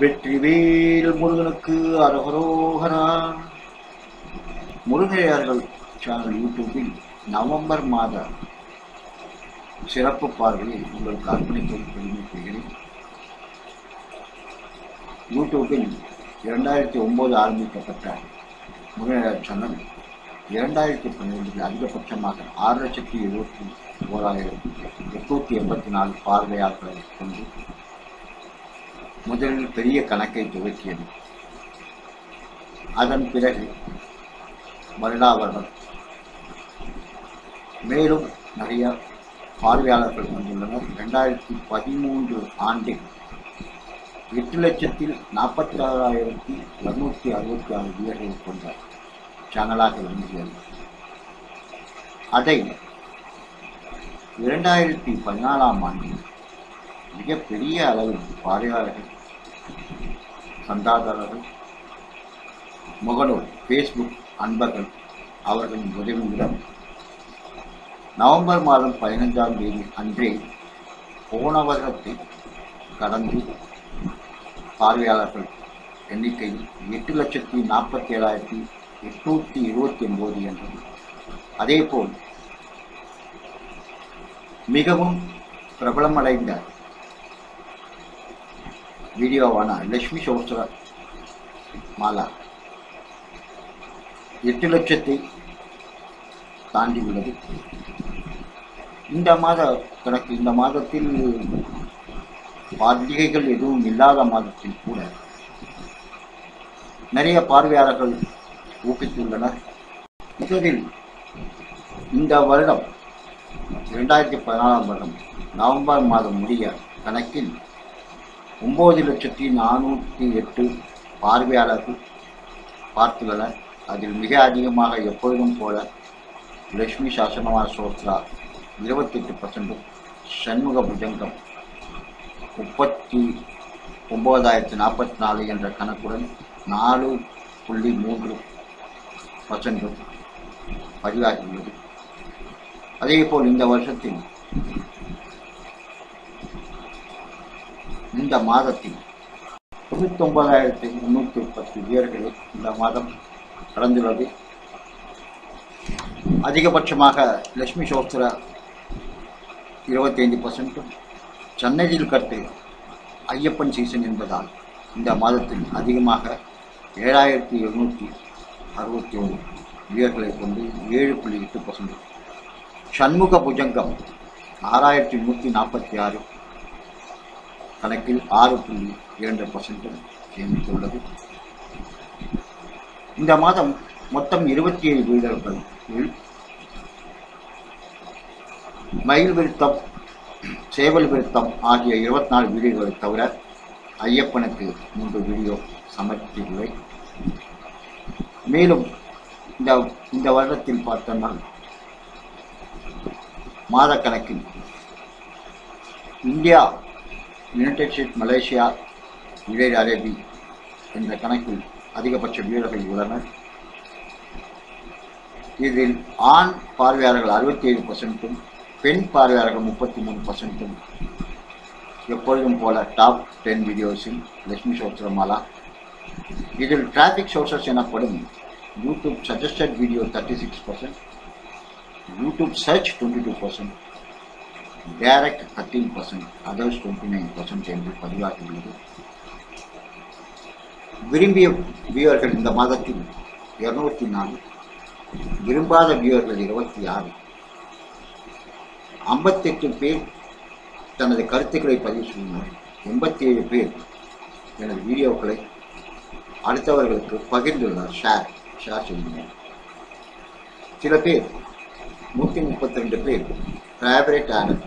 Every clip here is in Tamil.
வெற்றிவேல் முருகனுக்கு அரகரோகரா. முருகையார்கள் சேனல் யூடியூபில் நவம்பர் மாத சிறப்பு பார்வையை உங்களுக்கு அர்ப்பணிப்பது பெருமை கொள்கிறேன் யூடியூபில் இரண்டாயிரத்தி ஒன்பது ஆரம்பிக்கப்பட்ட முருகையார் சேனல் இரண்டாயிரத்தி பன்னிரெண்டில் அதிகபட்சமாக ஆறு லட்சத்தி எழுபத்தி ஓராயிரத்தி எட்நூத்தி எண்பத்தி நாலு பார்வையாளர்களை கொண்டு முதலில் பெரிய கணக்கை துவக்கியது. அதன் பிறகு வருடா வருடம் மேலும் நிறைய பார்வையாளர்கள் வந்துள்ளனர். ரெண்டாயிரத்தி பதிமூன்று ஆண்டில் எட்டு லட்சத்தில் நாற்பத்தி ஆறாயிரத்தி இரநூத்தி அறுபத்தி ஆறு வீரர்கள் கொண்ட சேனலாக இருந்தது அதை இரண்டாயிரத்தி பதினாலாம் ஆண்டில் மிகப்பெரிய அளவில் பார்வையாளர்கள் சந்தாதாரர்கள் முகநூல் ஃபேஸ்புக் அன்பர்கள் அவர்களின் உதவியுடன் நவம்பர் மாதம் பதினைஞ்சாம் தேதி அன்றே போன வருடத்தை கடந்து பார்வையாளர்கள் எண்ணிக்கை எட்டு லட்சத்தி நாற்பத்தி ஏழாயிரத்தி எட்நூற்றி இருபத்தி ஒன்பது என்றது அதேபோல் மிகவும் பிரபலமடைந்த வீடியோவான லட்சுமி சௌஸ்திர. மாலா. எட்டு லட்சத்தை தாண்டி உள்ளது. இந்த மாத கணக்கு இந்த மாதத்தில் பண்டிகைகள் எதுவும் இல்லாத மாதத்தில் கூட நிறைய பார்வையாளர்கள் ஊக்குவித்துள்ளனர். முதலில் இந்த வருடம் இரண்டாயிரத்தி பதினாலாம் வருடம் நவம்பர் மாதம் முடிய கணக்கில் ஒம்பது லட்சத்தி நானூற்றி எட்டு பார்வையாளர்கள் பார்த்துள்ளனர். அதில் மிக அதிகமாக எப்பொழுதும் போல லக்ஷ்மி சாசனமா சோத்ரா இருபத்தெட்டு பர்சன்டும் சண்முக புஜங்கம் முப்பத்தி ஒம்பதாயிரத்தி நாற்பத்தி நாலு என்ற கணக்குடன் நாலு புள்ளி மூன்று பர்சன்டும் பதிவாகியுள்ளது. அதேபோல் இந்த வருஷத்தில் இந்த மாதத்தில் தொண்ணூத்தொன்பதாயிரத்தி முன்னூற்றி பத்து வீரர்கள் இந்த மாதம் கடந்துள்ளது. அதிகபட்சமாக லட்சுமி சோஸ்திர இருபத்தைந்து பர்சன்ட்டும் சென்னையில் கட்டு ஐயப்பன் சீசன் என்பதால் இந்த மாதத்தில் அதிகமாக ஏழாயிரத்தி எழுநூற்றி அறுபத்தி ஒன்று வீரர்களை கொண்டு ஏழு புள்ளி எட்டு பர்சன்ட் சண்முக புஜங்கம் ஆறாயிரத்தி நூற்றி நாற்பத்தி ஆறு கணக்கில் ஆறு புள்ளி இரண்டு பர்சன்டும் சேமித்துள்ளது. இந்த மாதம் மொத்தம் இருபத்தி ஏழு வீரர்கள் மயில் விருத்தம் சேவல் விருத்தம் ஆகிய இருபத்தி நாலு வீடுகளை தவிர ஐயப்பனுக்கு மூன்று வீடியோ சமர்ப்பித்துள்ளேன். மேலும் இந்த இந்த வருடத்தில் பார்த்தோம்னா மாதக்கணக்கில் India united state Malaysia united Arabia என்ற கணக்கில் அதிகபட்ச வீரர்கள் உள்ளனர். இதில் ஆண் பார்வையாளர்கள் அறுபத்தி ஏழு பர்சன்ட்டும் பெண் பார்வையாளர்கள் முப்பத்தி மூணு பர்சன்ட்டும் எப்பொழுதும் போல டாப் டென் வீடியோஸில் லட்சுமி சோத்ரமாலா. இதில் டிராஃபிக் சோர்சஸ் எனப்படும் YouTube suggested video thirty six percent YouTube search twenty two percent direct thirteen percent others twenty nine percent என்று பதிவாகியுள்ளது. விரும்பிய வியூவர்கள் இந்த மாதத்தில் இருநூத்தி நாலு விரும்பாத வியூவர்கள் இருபத்தி ஆறு. ஐம்பத்தெட்டு பேர் தனது கருத்துக்களை பதிவு செய்தனர். எண்பத்தி ஏழு பேர் எனது வீடியோக்களை அடுத்தவர்களுக்கு பகிர்ந்துள்ளார் ஷேர் ஷேர் செய்யுங்கள் சில பேர் நூற்றி முப்பத்தி ரெண்டு பேர் ஃபேவரேட் ஆனர்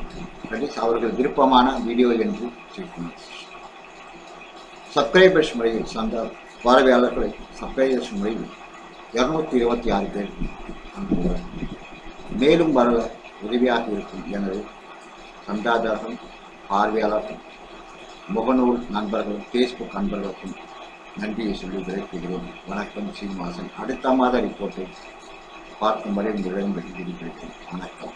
தட் அவர்கள் விருப்பமான வீடியோ என்று சேர்க்கணும் சப்ஸ்கிரைபர்ஸ் முறையில் சந்த பார்வையாளர்களை சப்ஸ்கிரைபர்ஸ் முறையில் இரநூத்தி இருபத்தி ஆறு பேர் அங்குள்ளனர் மேலும் வர உதவியாக இருக்கும் எனது சந்தாதாரர்கள் பார்வையாளர்கள் முகநூல் நண்பர்கள் ஃபேஸ்புக் நண்பர்களுக்கும் நன்றியை சொல்லி விடைபெறுகிறேன் வணக்கம் சீனிவாசன். அடுத்த மாத ரிப்போர்ட்டை பார்க்கும் வரை உங்களிடம் வணக்கம்.